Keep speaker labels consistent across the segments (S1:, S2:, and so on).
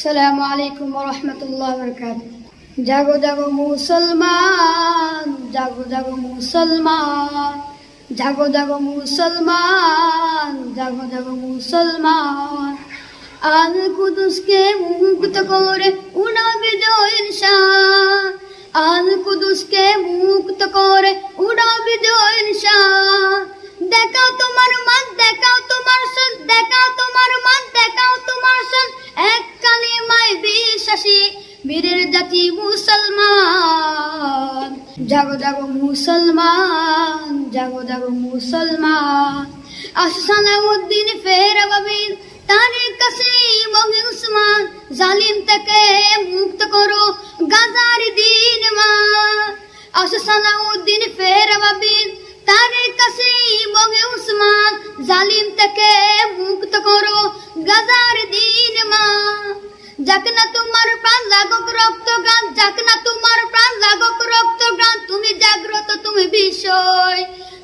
S1: সালাম আলাইকুম রহমতুল্লাহ বরকাত জাগো জাগো মুসলমান, জাগো জাগো মুসলমান, জাগো জাগো মুসলমান, জাগো জাগো মুসলমান। আল কুদুসকে মুক্ত করে উড়াবে জয়ের শান আল কুদুসকে মুক্ত করে উড়াবে জয়ের শান জাতি মুসলমান। জাগো জাগো মুসলমান, জাগো জাগো মুসলমান। আসালাউদ্দিন ফেরাবাবিন তারিক কাসিম উসমান, জালিম থেকে মুক্ত করো গাজার দিন মা। আসালাউদ্দিন ফেরাবাবিন তারিক কাসিম উসমান, জালিম থেকে মুক্ত করো গাজার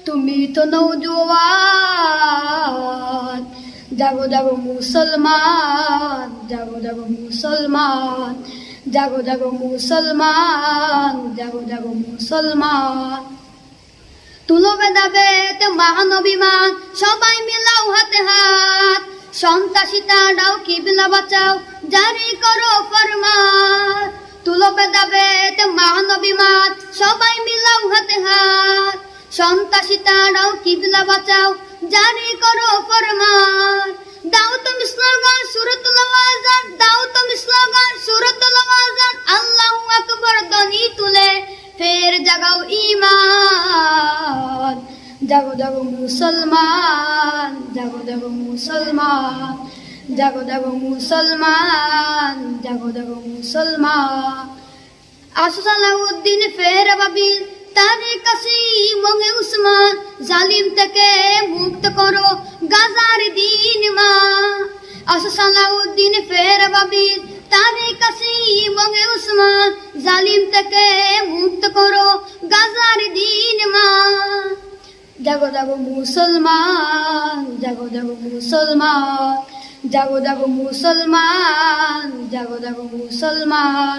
S1: তুমি তুমি তো নৌজওয়ান জাগো জাগো মুসলমান জাগো জাগো মুসলমান জাগো জাগো মুসলমান জাগো জাগো মুসলমান। তুলো বেদা বেদ মহানবিমান সবাই মিলাও হাতে হাত। সন্ত্রাসিতা ডাও কিবলা বাঁচাও, জারি করো ফরমান। তুলো বেদা বেদ মহানবিমান সবাই মিলাও হাতে হাত। সন্ত্রাসিতা ডাও কিবলা বাঁচাও, জারি করো ফরমান দাও তুমি স্লোগান সুরতুল আওয়াজান দাও তুমি স্লোগান সুরতুল আওয়াজান আল্লাহু আকবার ধ্বনি তুলে, ফের জাগাও ঈমান। জাগো জাগো মুসলমান, জাগো জাগো মুসলমান, জাগো জাগো মুসলমান, জাগো জাগো মুসলমান। আসালাউদ্দিন ফের বাবিল তারে কাসিম উসমান, জালিম থেকে মুক্ত করো, গাজার দিন মা। আসালাউদ্দিন ফের বাবিল তারে কাসিম উসমান, জালিম থেকে মুক্ত করো, গাজার দিন মা। জাগো জাগো মুসলমান, জাগো জাগো মুসলমান, জাগো জাগো মুসলমান, জাগো জাগো মুসলমান।